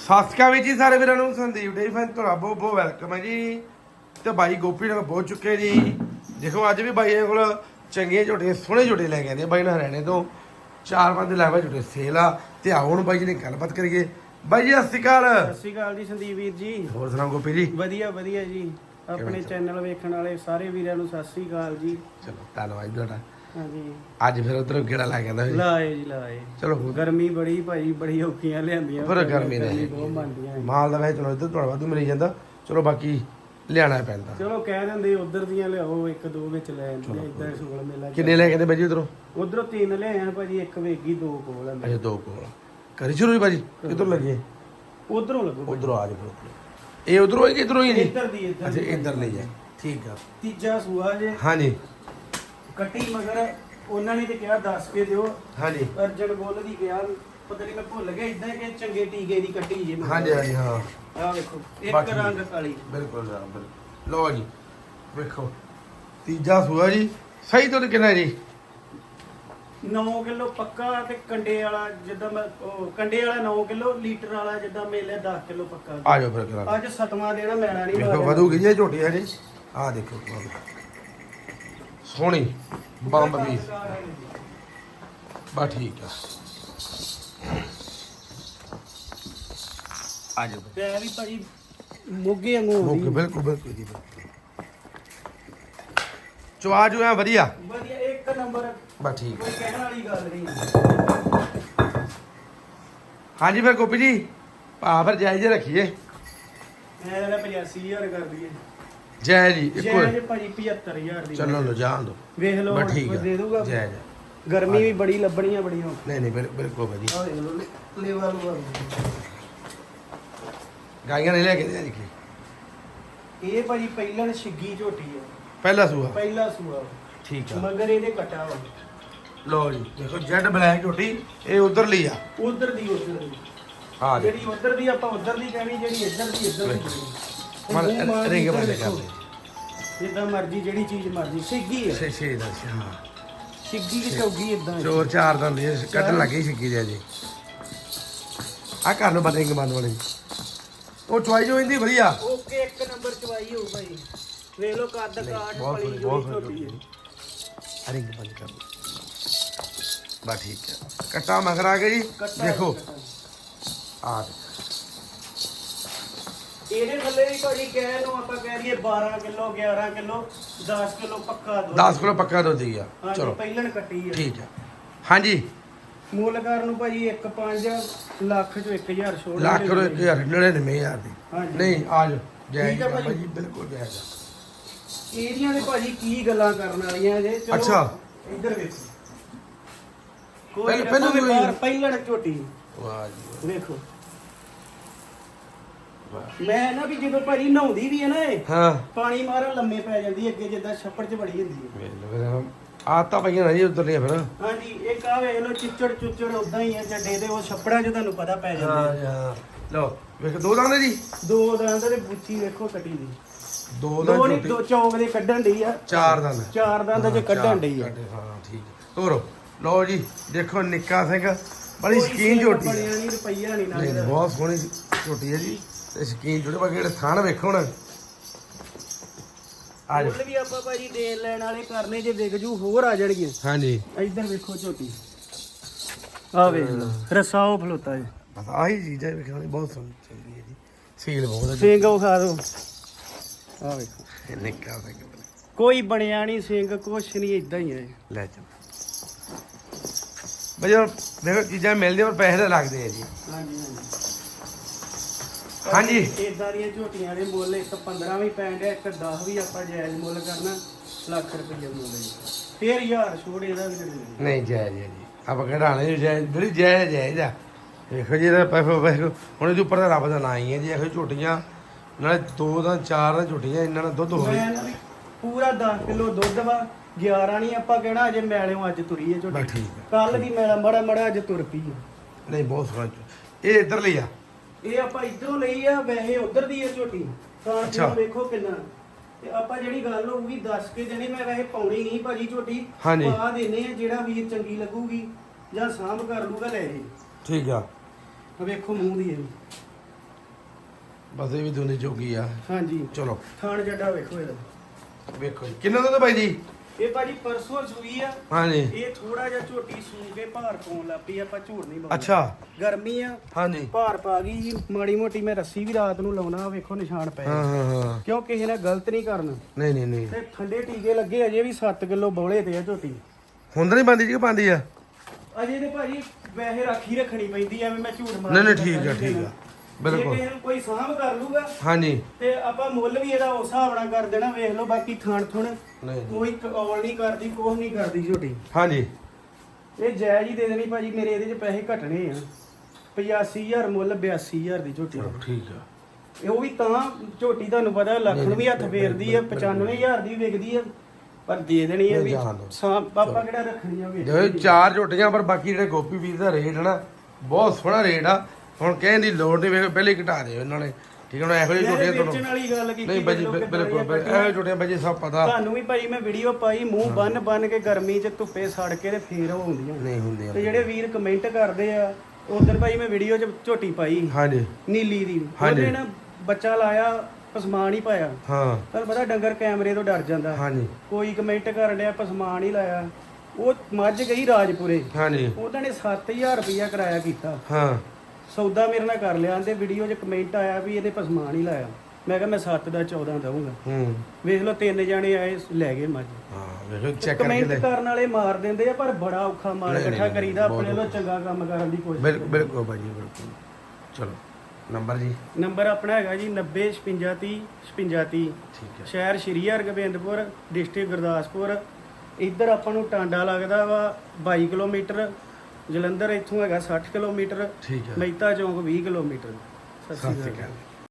ਸਤਿ ਸ਼੍ਰੀ ਅਕਾਲ ਜੀ ਸਾਰੇ ਵੀਰਾਂ ਨੂੰ ਸੰਦੀਪ ਡੇ ਫੈਨ ਤੁਹਾਡਾ ਬਹੁਤ ਬਹੁਤ ਵੈਲਕਮ ਹੈ ਜੀ। ਤੇ ਬਾਈ ਗੋਪੀ ਨਾਲ ਪਹੁੰਚ ਚੁੱਕੇ ਜੀ। ਦੇਖੋ ਅੱਜ ਵੀ ਬਾਈ ਕੋਲ ਚੰਗੀਆਂ ਝੋਟੀਆਂ ਸੋਹਣੇ ਝੋਟੇ ਲੈ ਕੇ ਆਂਦੇ ਬਾਈ ਨਾਲ ਹਰਿਆਣੇ ਤੋਂ। ਚਾਰ ਪੰਜ ਲੈਵਾ ਝੋਟੇ ਸੇਲ ਆ। ਤੇ ਆਓ ਹੁਣ ਬਾਈ ਜੀ ਨੇ ਗੱਲਬਾਤ ਕਰੀਏ। ਬਾਈ ਜੀ ਸਤਿ ਸ਼੍ਰੀ ਅਕਾਲ। ਸਤਿ ਸ਼੍ਰੀ ਅਕਾਲ ਜੀ ਸੰਦੀਪ ਵੀਰ ਜੀ। ਹੋਰ ਸੁਣਾਓ ਗੋਪੀ ਜੀ? ਵਧੀਆ ਵਧੀਆ ਜੀ। ਆਪਣੇ ਚੈਨਲ ਵੇਖਣ ਵਾਲੇ ਸਾਰੇ ਵੀਰਾਂ ਨੂੰ ਸਤਿ ਸ਼੍ਰੀ ਅਕਾਲ ਜੀ। ਚਲੋ ਧੰਨਵਾਦ ਤੁਹਾਡਾ। ਹਾਂਜੀ। ਅੱਜ ਫਿਰ ਉਧਰ ਕਿਹੜਾ ਲੈ ਕੇ ਆਂਦਾ ਜੀ ਲਾਏ ਜੀ ਲਾਏ। ਚਲੋ ਗਰਮੀ ਬੜੀ ਭਾਈ ਬੜੀ ਔਖੀਆਂ ਲਿਆਂਦੀਆਂ। ਪਰ ਗਰਮੀ ਨੇ ਬਹੁਤ ਮੰਦੀਆਂ ਮਾਲ ਦਾ ਵੈਸੇ ਚਲੋ ਇੱਧਰ ਤੁਹਾਡਾ ਵਾਧੂ ਮਿਲ ਜਾਂਦਾ। ਚਲੋ ਬਾਕੀ ਲਿਆਣਾ ਪੈਂਦਾ। ਚਲੋ ਕਹਿ ਦਿੰਦੇ ਉਧਰ ਦੀਆਂ ਲਿਆਓ ਇੱਕ ਦੋ ਵਿੱਚ ਲੈ ਆਉਂਦੇ ਇਦਾਂ ਸੋਲ ਮੇਲਾ ਕਿੰਨੇ ਲੈ ਕੇ ਆਂਦੇ ਬਾਈ ਜੀ ਉਧਰੋਂ? ਉਧਰੋਂ ਤਿੰਨ ਲਿਆਏ ਆ ਭਾਜੀ ਇੱਕ ਵੇਗੀ ਦੋ ਕੋਲ ਆ ਅਜੇ ਦੋ ਕੋਲ ਕਰੀ ਸ਼ੁਰੂ ਜੀ? ਬਾਜੀ ਕਿੱਧਰ ਲੱਗੇ ਉਧਰੋਂ ਲੱਗੋ ਉਧਰੋਂ ਆ ਜਾਓ ਇਹ ਉਧਰੋਂ ਹੈ ਕਿ ਇਧਰੋਂ ਹੀ ਨਹੀਂ ਇੱਧਰ ਦੀ ਇੱਧਰ ਅੱਛਾ ਦੀ। ਇੱਧਰ ਲਈ ਹੈ ਠੀਕ ਆ। ਤੀਜਾ ਸੂਆ ਜੇ। ਹਾਂਜੀ। ਕੱਟੀ ਮਗਰ ਉਹਨਾਂ ਨੇ ਤੇ ਕਿਹਾ ਦੱਸ ਕੇ ਦਿਓ। ਹਾਂਜੀ। ਅਰਜਨ ਬੋਲ ਦੀ ਗਿਆ ਪਤਾ ਨਹੀਂ ਮੈਂ ਭੁੱਲ ਗਿਆ ਇਦਾਂ ਕਿ ਚੰਗੇ ਟੀਕੇ ਦੀ ਕੱਟੀ ਜੇ ਹਾਂਜੀ ਹਾਂਜੀ ਹਾਂ। ਆ ਵੇਖੋ ਇੱਕ ਬਾਕੀ- ਰੰਗ ਕਾਲੀ। ਬਿਲਕੁਲ ਜਨਾਬ ਬਿਲਕੁਲ। ਲਓ ਜੀ ਵੇਖੋ। ਤੀਜਾ ਸੂਆ ਜੀ ਸਹੀ ਦੁੱਧ ਕਿੰਨਾ ਜੀ? 9 ਕਿਲੋ ਪੱਕਾ ਤੇ ਕੰਡੇ ਵਾਲਾ ਜਿੱਦਾਂ ਮੈਂ ਉਹ ਕੰਡੇ ਵਾਲਾ 9 ਕਿਲੋ ਲੀਟਰ ਵਾਲਾ ਜਿੱਦਾਂ ਮੇਲੇ 10 ਕਿਲੋ ਪੱਕਾ। ਆ ਜਾਓ ਫਿਰ ਕਰਾਂ ਅੱਜ ਸਤਵਾਂ ਦੇਣਾ ਮੈਣਾ ਨਹੀਂ ਵੇਖੋ ਵਧੂਗੀ ਜੀ ਇਹ ਝੋਟੀ ਹੈ ਜੀ। ਆ ਦੇਖੋ। ਸੋਹਣੀ ਬੰਬ ਵੀ ਬਾ ਠੀਕ ਆ। ਆ ਜਾਓ। ਤੇ ਵੀ ਭਾਜੀ ਮੁੱਗੇ ਵਾਂਗੂ ਆਉਂਦੀ ਬਿਲਕੁਲ ਬਿਲਕੁਲ ਜੀ। ਚਵਾ ਜੋ ਹੈ ਵਧੀਆ। ਵਧੀਆ ਇੱਕ ਨੰਬਰ। ਬਾ ਠੀਕ ਕੋਈ ਕਹਿਣ ਵਾਲੀ ਗੱਲ ਨਹੀਂ। ਹਾਂਜੀ ਫਿਰ ਗੋਪੀ ਜੀ ਭਾ ਫਿਰ ਜਾਇਜ਼ ਰੱਖੀਏ। ਮੈਂ ਇਹਦਾ 85000 ਕਰ ਦਈਏ। ਜੈ ਜੀ ਇੱਕੋ ਜੇ ਭਾਜੀ 75000 ਦੀ ਚੱਲੋ ਲੋ ਜਾਣ ਦੋ ਵੇਖ ਲਓ ਬਾ ਹੁਣ ਠੀਕ ਆ। ਦੇ ਦੂਗਾ ਜੈ ਜੈ। ਗਰਮੀ ਵੀ ਬੜੀ ਲੱਭਣੀਆਂ ਬੜੀਆਂ। ਨਹੀਂ ਨਹੀਂ ਬਿਲ- ਬਿਲਕੁਲ ਭਾਜੀ ਆ ਵੇਖ ਲਓ ਲੇਵਾ ਲੂਆ ਗਾਈਆਂ ਨੇ ਲੈ ਕੇ ਦੇ ਦੇਖੀ ਇਹ ਭਾਜੀ ਪਹਿਲਣ ਛਿੱਗੀ ਝੋਟੀ ਆ। ਪਹਿਲਾ ਸੂਆ? ਪਹਿਲਾ ਸੂਆ। ਠੀਕ ਆ। ਮਗਰ ਇਹਦੇ ਕਟਾ ਵਾ। ਲੋ ਜੀ ਦੇਖੋ ਜੈਡ ਬਲੈਕ ਝੋਟੀ ਇਹ ਉਧਰ ਲਈ ਆ। ਉਧਰ ਦੀ ਉਧਰ ਦੀ। ਆ ਜਿਹੜੀ ਉਧਰ ਦੀ ਆਪਾਂ ਉਧਰ ਦੀ ਕਹਿਣੀ ਜਿਹੜੀ ਇੱਧਰ ਦੀ ਇੱਧਰ ਦੀ ਕਹਿਣੀ। ਮਾਰ ਰਿੰਗ ਬੰਦ ਦੇਖੋ। ਕਰ ਦੇ ਜਿੱਦਾਂ ਮਰਜ਼ੀ ਜਿਹੜੀ ਚੀਜ਼ ਮਰਜ਼ੀ ਛਿੱਗੀ ਆ ਛੇ ਛੇ ਦਾ ਸੀ, ਹਾਂ। ਛਿੱਗੀ ਕਿ ਚੌਗੀ ਇਦਾਂ ਚੋਰ ਚਾਰ ਦੰਦ ਇਹ ਕੱਢਣ ਲੱਗੇ ਛਿੱਕੀ ਦੇ ਜੀ ਆ ਘਰ ਨੂੰ ਬੰਦ ਰਿੰਗ ਬੰਦ ਵਾਲੀ। ਉਹ ਚੁਆਈ ਜੋ ਇੰਦੀ ਵਧੀਆ। ਓਕੇ ਇੱਕ ਨੰਬਰ ਚਵਾਈ ਹੋਊ ਭਾਈ ਵੇਖ ਲਓ ਕੱਦ ਕਾਠ ਬਹੁਤ ਪਲੀ ਸੋਹਣੀ, ਬਹੁਤ ਜਿਹੜੀ ਸੋਹਣੀ ਝੋਟੀ ਹੈ ਰਿੰਗ ਬੰਦ ਕਰ ਬਾ ਠੀਕ ਹੈ। ਕੱਟਾ ਮਗਰ ਆ ਗਿਆ ਜੀ ਕੱਟਾ ਦੇਖੋ। ਕੱਟਾ। ਆ ਇਹਦੇ ਥੱਲੇ ਵੀ ਭਾਜੀ ਕਹਿ ਨੂੰ ਆਪਾਂ ਕਹਿ ਲਈਏ 12 ਕਿਲੋ 11 ਕਿਲੋ 10 ਕਿਲੋ ਪੱਕਾ ਦੁੱਧ। 10 ਕਿਲੋ ਪੱਕਾ ਦੁੱਧ ਹੀ ਆ। ਹਾਂਜੀ ਚਲੋ। ਪਹਿਲਣ ਕੱਟੀ ਹੈ ਠੀਕ ਹੈ ਹਾਂਜੀ। ਮੁੱਲਕਾਰ ਨੂੰ ਭਾਜੀ 1.5 ਲੱਖ ਚੋਂ 1000 ਛੋੜ ਲੱਖ ਰੁਪਏ 99000 ਦੀ। ਹਾਂਜੀ। ਨਹੀਂ ਆ ਜਾ ਜੈ ਠੀਕ ਹੈ ਭਾਜੀ। ਜੀ ਬਿਲਕੁਲ ਜਾਇਜ਼ ਆ। ਇਹਦੀਆਂ ਦੇ ਭਾਜੀ ਕੀ ਗੱਲਾਂ ਕਰਨ ਵਾਲੀਆਂ ਜੇ ਚਲੋ। ਅੱਛਾ। ਇੱਧਰ ਵੇਖੋ। ਕੋਈ ਪਹਿਲਾਂ- ਪਹਿਲਾਂ ਵੀ- ਬਾਹਰ ਪਹਿਲਣ ਝੋਟੀ। ਵਾਹ ਜੀ ਵੇਖੋ। ਵਾਹ। ਮੈਂ ਨਾ ਵੀ ਜਦੋਂ ਭਾਜੀ ਨਹਾਉਂਦੀ ਵੀ ਹੈ ਨਾ ਇਹ ਹਾਂ। ਪਾਣੀ ਮਾਰਨ ਲੰਮੇ ਪੈ ਜਾਂਦੀ ਹੈ ਅੱਗੇ ਜਿੱਦਾਂ ਛੱਪੜ 'ਚ ਬੜੀ ਹੁੰਦੀ ਹੈ। ਵੇਖ ਲਓ ਤਾਂ ਪਈਆਂ ਨਾ ਜੀ ਉਧਰ ਲਈ ਫਿਰ। ਹਾਂਜੀ ਇੱਕ ਆ ਵੇਖ ਲਓ ਚਿੱਚੜ ਚੁੱਚੜ ਉਦਾਂ ਹੀ ਆ ਜੱਡੇ ਦੇ ਉਹ ਛੱਪੜਾਂ 'ਚ ਤੁਹਾਨੂੰ ਪਤਾ ਪੈ ਜਾਂਦੇ ਹਾਂ ਆ। ਜੀ, ਹਾਂ। ਲਓ ਵੇਖ ਦੋ ਦਾਣੇ ਜੀ। ਦੋ ਦੰਦ ਦੇ ਬੁੱਚੀ ਵੇਖੋ ਕੱਟੀ ਦੀ। ਦੋ ਦੋ ਦਾਣੇ ਨਹੀਂ ਦੋ ਚੌਂਕ ਦੇ ਕੱਢਣ ਡਈ ਆ। ਚਾਰ ਦੰਦ ਚਾਰ ਦੰਦ ਚ ਹਾਂ, ਕੱਢਣ ਡਈ ਆ। ਕੱਢੇ, ਹਾਂ ਠੀਕ। ਹੈ। ਤੋਰੋ ਲਓ ਜੀ ਦੇਖੋ ਨਿੱਕਾ ਸਿੰਘ। ਬੜੀ ਸ਼ਕੀਨ ਝੋਟੀ ਬਣਿਆ ਹੈ ਨਹੀਂ ਰੁਪਈਆ ਨਹੀਂ ਨਹੀਂ ਲੱਗਦਾ ਬਹੁਤ ਸੋਹਣੀ ਝੋਟੀ ਹੈ ਜੀ। ਤੇ ਸ਼ਕੀਨ ਝੋਟੀ ਬਾਕੀ ਜਿਹੜੇ ਥਾਣ ਵੇਖੋ ਹੁਣ। ਆ ਜਾਓ। ਮੁੱਲ ਵੀ ਆਪਾਂ ਭਾਜੀ ਦੇਣ ਲੈਣ ਵਾਲੇ ਕਰਨੇ ਜੇ ਵਿਕ ਜੂ ਹੋਰ ਆ ਜਾਣਗੇ ਹਾਂਜੀ। ਇੱਧਰ ਵੇਖੋ ਝੋਟੀ। ਆ ਵੇਖ ਲਓ ਰਸਾਓ ਫਲੋਤਾ ਜੀ। ਬਸ ਆਹੀ ਚੀਜ਼ ਵੇਖਣ ਬਹੁਤ ਸੋਹਣੀ ਚੱਲਦੀ ਹੈ ਜੀ। ਸੀਲ ਬਹੁਤ ਹੈ। ਸਿੰਘ ਵਿਖਾ ਦਿਓ ਆ ਵੇਖੋ। ਨਿੱਕਾ ਸਿੰਘ ਕੋਈ ਬਣਿਆ ਨਹੀਂ ਸਿੰਘ ਕੁਛ ਨਹੀਂ ਇਦਾਂ ਹੀ ਹੈ। ਲੈ ਚੱਲ। ਬਈ ਉਹ ਦੇਖੋ ਚੀਜ਼ਾਂ ਮਿਲਦੀਆਂ ਪਰ ਪੈਸੇ ਤਾਂ ਲੱਗਦੇ ਆ ਜੀ। ਹਾਂਜੀ ਹਾਂਜੀ। ਹਾਂਜੀ। ਇਦਾਂ ਦੀਆਂ ਝੋਟੀਆਂ ਦੇ ਮੁੱਲ ਇੱਕ 15 ਵੀ ਪੈਣ ਡਿਆ ਇੱਕ 10 ਵੀ ਆਪਾਂ ਜਾਇਜ਼ ਮੁੱਲ ਕਰਨਾ ਲੱਖ ਰੁਪਏ ਮੁੱਲ ਹੈ ਜੀ। ਫੇਰ ਯਾਰ ਛੋੜ ਇਹਦਾ ਵੀ ਨਹੀਂ ਮਿਲਣਾ। ਨਹੀਂ ਜਾਇਜ਼ ਹੈ ਜੀ। ਆਪਾਂ ਕਢਾਣੇ ਜਾਇਜ਼ ਜਿਹੜੀ ਜਾਇਜ਼ ਜਾਇਜ਼ ਆ। ਵੇਖੋ ਜੀ ਇਹਦਾ ਪੈਸੇ ਵੇਖੋ ਹੁਣ ਇਹਦੇ ਉੱਪਰ ਤਾਂ ਰੱਬ ਦਾ ਨਾਂ ਹੀ ਹੈ ਜੀ ਇਹੋ ਝੋਟੀਆਂ ਨਾਲੇ ਦੋ ਦਾ ਚਾਰ ਦਾ ਝੋਟੀਆਂ ਇਹਨਾਂ ਨਾਲ ਦੁੱਧ ਹੋਵੇ। ਮੈਂ ਨਾ ਵੀ ਪੂਰਾ 10 ਕਿਲੋ ਦੁੱਧ ਵਾ 11 ਨਹੀਂ ਆਪਾਂ ਕਹਿਣਾ ਅਜੇ ਮੈਲਿਓ ਅੱਜ ਤੁਰੀ ਹੈ ਝੋਟੀ। ਬਸ ਠੀਕ ਹੈ। ਕੱਲ ਦੀ ਮੈਲਾ ਮੜਾ ਮੜਾ ਅੱਜ ਤੁਰ ਪਈ ਹੈ। ਨਹੀਂ ਬਹੁਤ ਸੋਹਣਾ ਝੋ- ਇਹ ਇੱਧਰ ਲਈ ਆ। ਇਹ ਆਪਾਂ ਇਧਰੋਂ ਲਈ ਆ ਵੈਸੇ ਉਧਰ ਦੀ ਹੈ ਝੋਟੀ। ਤਾਂ ਅੱਛਾ। ਤੁਸੀਂ ਵੇਖੋ ਕਿੰਨਾ। ਤੇ ਆਪਾਂ ਜਿਹੜੀ ਗੱਲ ਹੋਊਗੀ ਦੱਸ ਕੇ ਦੇਣੀ ਮੈਂ ਵੈਸੇ ਪਾਉਣੀ ਨਹੀਂ ਭਾਜੀ ਝੋਟੀ। ਹਾਂਜੀ। ਪਾ ਦੇਨੇ ਆ ਜਿਹੜਾ ਵੀਰ ਚੰਗੀ ਲੱਗੂਗੀ ਜਾਂ ਸਾਂਭ ਕਰ ਲੂਗਾ ਲੈ ਜੀ। ਠੀਕ ਆ। ਵੇਖੋ ਮੂੰਹ ਦੀ ਇਹ ਬਸ ਇਹ ਵੀ ਦੋਨੇ ਜੋਗੀ ਆ। ਹਾਂਜੀ। ਚਲੋ। ਥਾਣ ਜੱਡਾ ਵੇਖੋ ਇਹਦਾ। ਵੇਖੋ ਜੀ। ਕਿੰਨਾ ਦੁੱਧ ਬਾਈ ਜੀ? ਇਹ ਭਾਜੀ ਪਰਸੋਂ ਸੂਈ ਆ। ਹਾਂਜੀ। ਇਹ ਥੋੜਾ ਜਿਹਾ ਝੋਟੀ ਸੂ ਕੇ ਭਾਰ ਪਾਉਣ ਲੱਗ ਪਈ ਆਪਾਂ ਝੂਠ ਨਹੀਂ ਬੋਲਦੇ। ਅੱਛਾ। ਗਰਮੀ ਆ ਹਾਂਜੀ। ਭਾਰ ਪਾ ਗਈ ਜੀ ਮਾੜੀ ਮੋਟੀ ਮੈਂ ਰੱਸੀ ਵੀ ਰਾਤ ਨੂੰ ਲਾਉਣਾ ਵੇਖੋ ਨਿਸ਼ਾਨ ਪਏ। ਹਾਂ ਹਾਂ ਹਾਂ। ਕਿਉਂ ਕਿਸੇ ਨੇ ਗਲਤ ਨਹੀਂ ਕਰਨਾ? ਨਹੀਂ ਨਹੀਂ ਨਹੀਂ। ਤੇ ਠੰਡੇ ਟੀਕੇ ਲੱਗੇ ਅਜੇ ਵੀ 7 ਕਿਲੋ ਬੌਲੇ ਤੇ ਆ ਝੋਟੀ। ਤਾਂ ਨਹੀਂ ਬੰਦੀ ਜੀ ਕਿ ਪਾਉਂਦੀ ਆ? ਅਜੇ ਤੇ ਭਾਜੀ ਵੈਸੇ ਰਾਖੀ ਰੱਖਣੀ ਪੈਂਦੀ ਐਵੇਂ ਮੈਂ ਝੂਠ ਮਾਰ ਨਹੀਂ ਨਹੀਂ ਠੀਕ ਆ ਠੀਕ ਆ। ਬਿਲਕੁਲ। ਬਿਲਕੁਲ ਕਿਸੇ ਨੂੰ ਕੋਈ ਸਾਂਭ ਕਰ ਲੂਗਾ ਹਾਂਜੀ। ਤੇ ਆਪਾਂ ਮੁੱਲ ਵੀ ਇਹਦਾ ਉਸ ਹਿਸਾਬ ਨਾਲ ਕਰ ਦੇਣਾ ਵੇਖ ਲਓ ਬਾਕੀ ਥਾਣ ਥੁਣ। ਨਹੀਂ। ਕੋਈ ਕੌਲ ਨਹੀਂ ਕਰਦੀ ਕੋਹ ਨਹੀਂ ਕਰਦੀ ਝੋਟੀ। ਹਾਂਜੀ। ਇਹ ਜਾਇਜ਼ ਹੀ ਦੇ ਦੇਣੀ ਭਾਜੀ ਮੇਰੇ ਇਹਦੇ 'ਚ ਪੈਸੇ ਘਟਣੇ ਆ। 85000 ਮੁੱਲ 82000 ਦੀ ਝੋਟੀ। ਚਲੋ ਠੀਕ ਆ। ਇਹ ਉਹ ਵੀ ਤਾਂ ਝੋਟੀ ਤੁਹਾਨੂੰ ਪਤਾ ਲੱਖ ਨੂੰ ਵੀ ਹੱਥ ਫੇਰਦੀ ਆ 95000 ਦੀ ਵਿਕਦੀ ਆ ਪਰ ਦੇ ਦੇਣੀ ਆ ਵੀ। ਜਾਣ ਦਿਓ। ਸਾਂ ਪਾਪਾ ਕਿਹੜਾ ਰੱਖਣੀ ਆ ਜੀ, ਚਾਰ ਝੋਟੀਆਂ ਪਰ ਬਾਕੀ ਜਿਹੜੇ ਗੋਪੀ ਵੀਰ ਦਾ ਰੇਟ ਹੈ ਨਾ ਬਹੁਤ ਸੋਹਣਾ ਰੇਟ ਆ। ਹੁਣ ਕਹਿਣ ਦੀ ਲੋੜ ਨਹੀਂ ਵੇਖੋ ਪਹਿਲੇ ਹੀ ਘਟਾ ਦਿਓ ਇਹਨਾਂ ਨੇ। ਠੀਕ ਹੈ ਨਾ ਇਹੋ ਜਿਹੀ ਝੋਟੀਆਂ ਵੇਚਣ ਤੁਹਾਨੂੰ ਵਾਲੀ ਗੱਲ ਕੀਤੀ ਨਹੀਂ ਬਾਜੀ ਲੋਕ ਬਿਲਕੁਲ ਬਿਲਕੁਲ ਇਹੋ ਜਿਹੀ ਝੋਟੀਆਂ ਬਾਜੀ ਸਭ ਪਤਾ। ਤੁਹਾਨੂੰ ਵੀ ਭਾਈ ਮੈਂ ਵੀਡੀਓ ਪਾਈ ਮੂੰਹ ਬੰਨ ਬੰਨ ਕੇ ਗਰਮੀ 'ਚ ਧੁੱਪੇ ਸੜ ਕੇ ਤੇ ਫੇਰ ਉਹ ਆਉਂਦੀਆਂ ਨਹੀਂ ਹੁੰਦੀਆਂ ਤੇ ਜਿਹੜੇ ਵੀਰ ਕਮੈਂਟ ਕਰਦੇ ਆ ਉਧਰ ਭਾਈ ਮੈਂ ਵੀਡੀਓ 'ਚ ਝੋਟੀ ਪਾਈ। ਹਾਂਜੀ। ਨੀਲੀ ਦੀ। ਹਾਂਜੀ। ਉਹਨੇ ਨਾ ਬੱਚਾ ਲਾਇਆ ਪਸਮਾਨ ਹੀ ਪਾਇਆ। ਹਾਂ। ਤੁਹਾਨੂੰ ਪਤਾ ਡੰਗਰ ਕੈਮਰੇ ਤੋਂ ਡਰ ਜਾਂਦਾ। ਹਾਂਜੀ। ਕੋਈ ਕਮੈਂਟ ਕਰਨ ਡਿਆ ਪਸਮਾਨ ਹੀ ਲਾਇਆ। ਉਹ ਮੱਝ ਗਈ ਰਾਜਪੁਰੇ। ਹਾਂਜੀ। ਉਹਨਾਂ ਨੇ 7000 ਰੁਪਇਆ ਕਿਰਾਇਆ ਕੀਤਾ। ਹਾਂ। ਸੌਦਾ ਮੇਰੇ ਨਾਲ ਕਰ ਲਿਆ ਤੇ ਵੀਡੀਓ 'ਚ ਕਮੈਂਟ ਆਇਆ ਵੀ ਇਹਦੇ ਪਸਮਾਨ ਹੀ ਲਾਇਆ। ਮੈਂ ਕਿਹਾ ਮੈਂ 7 ਦਾ 14 ਦਊਂਗਾ। ਹੂੰ। ਵੇਖ ਲਓ ਤਿੰਨ ਜਾਣੇ ਆਏ ਲੈ ਗਏ ਮੱਝ। ਹਾਂ ਵੇਖੋ ਚੈੱਕ ਕਰਕੇ ਕਮੈਂਟ ਲੈ। ਕਰਨ ਵਾਲੇ ਮਾਰ ਦਿੰਦੇ ਆ ਪਰ ਬੜਾ ਔਖਾ ਮਾਲ ਨਹੀਂ, ਇਕੱਠਾ ਨਹੀਂ, ਕਰੀਦਾ ਬਹੁਤ ਆਪਣੇ ਵੱਲੋਂ ਚੰਗਾ ਕੰਮ ਕਰਨ ਦੀ ਕੋਸ਼ਿਸ਼ ਬਿਲਕੁਲ ਬਿਲਕੁਲ ਬਾਜੀ ਬਿਲਕੁਲ। ਚਲੋ ਨੰਬਰ ਜੀ। ਨੰਬਰ ਆਪਣਾ ਹੈਗਾ ਜੀ 90 56 56 ਠੀਕ ਹੈ। ਸ਼ਹਿਰ ਸ਼੍ਰੀ ਹਰਗੋਬਿੰਦਪੁਰ ਡਿਸਟ੍ਰਿਕਟ ਗੁਰਦਾਸਪੁਰ। ਇੱਧਰ ਆਪਾਂ ਨੂੰ ਟਾਂਡਾ ਲੱਗਦਾ ਵਾ 22 ਕਿਲੋਮੀਟਰ। ਜਲੰਧਰ ਇੱਥੋਂ ਹੈਗਾ 60 ਕਿਲੋਮੀਟਰ ਠੀਕ ਹੈ। ਮਹਿਤਾ ਚੌਂਕ 20 ਕਿਲੋਮੀਟਰ। ਸਤਿ ਸ਼੍ਰੀ ਅਕਾਲ।